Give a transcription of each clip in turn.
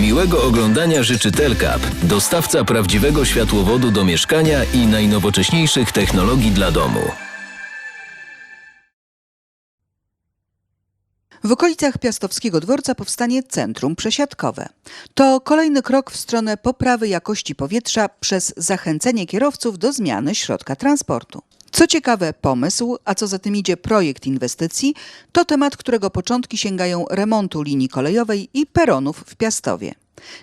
Miłego oglądania życzy Telkap, dostawca prawdziwego światłowodu do mieszkania i najnowocześniejszych technologii dla domu. W okolicach Piastowskiego Dworca powstanie centrum przesiadkowe. To kolejny krok w stronę poprawy jakości powietrza przez zachęcenie kierowców do zmiany środka transportu. Co ciekawe, pomysł, a co za tym idzie projekt inwestycji, to temat, którego początki sięgają remontu linii kolejowej i peronów w Piastowie.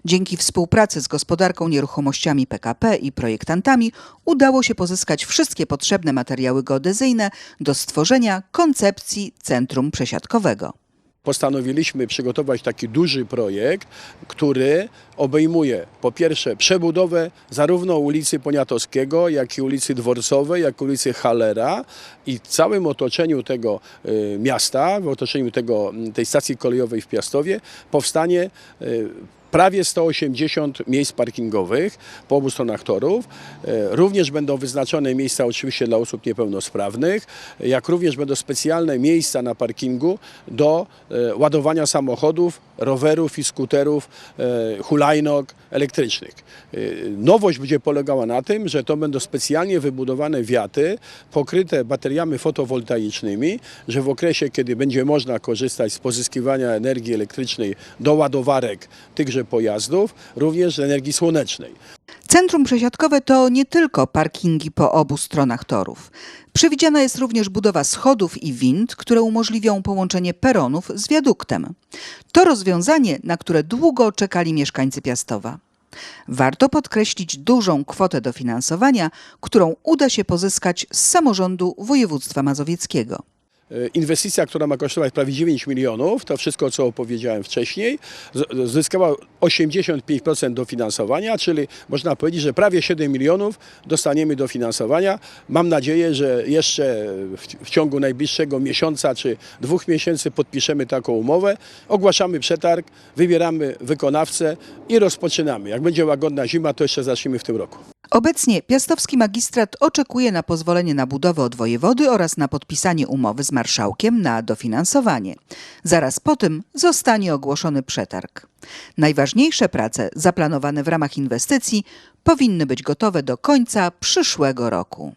Dzięki współpracy z gospodarką nieruchomościami PKP i projektantami udało się pozyskać wszystkie potrzebne materiały geodezyjne do stworzenia koncepcji centrum przesiadkowego. Postanowiliśmy przygotować taki duży projekt, który obejmuje po pierwsze przebudowę zarówno ulicy Poniatowskiego, jak i ulicy Dworcowej, jak i ulicy Halera i w całym otoczeniu tego y, miasta, w otoczeniu tego, tej stacji kolejowej w Piastowie powstanie y, prawie 180 miejsc parkingowych po obu stronach torów. E, Również będą wyznaczone miejsca oczywiście dla osób niepełnosprawnych, jak również będą specjalne miejsca na parkingu do e, ładowania samochodów, rowerów i skuterów, e, hulajnóg elektrycznych. Nowość będzie polegała na tym, że to będą specjalnie wybudowane wiaty pokryte bateriami fotowoltaicznymi, że w okresie, kiedy będzie można korzystać z pozyskiwania energii elektrycznej do ładowarek tychże pojazdów, również energii słonecznej. Centrum przesiadkowe to nie tylko parkingi po obu stronach torów. Przewidziana jest również budowa schodów i wind, które umożliwią połączenie peronów z wiaduktem. To rozwiązanie, na które długo czekali mieszkańcy Piastowa. Warto podkreślić dużą kwotę dofinansowania, którą uda się pozyskać z samorządu województwa mazowieckiego. E, Inwestycja, która ma kosztować prawie 9 milionów, to wszystko, co opowiedziałem wcześniej, zyskała 85% dofinansowania, czyli można powiedzieć, że prawie 7 milionów dostaniemy dofinansowania. Mam nadzieję, że jeszcze w ciągu najbliższego miesiąca czy dwóch miesięcy podpiszemy taką umowę, ogłaszamy przetarg, wybieramy wykonawcę i rozpoczynamy. Jak będzie łagodna zima, to jeszcze zaczniemy w tym roku. Obecnie piastowski magistrat oczekuje na pozwolenie na budowę od wojewody oraz na podpisanie umowy z marszałkiem na dofinansowanie. Zaraz po tym zostanie ogłoszony przetarg. Najważniejsze prace zaplanowane w ramach inwestycji powinny być gotowe do końca przyszłego roku.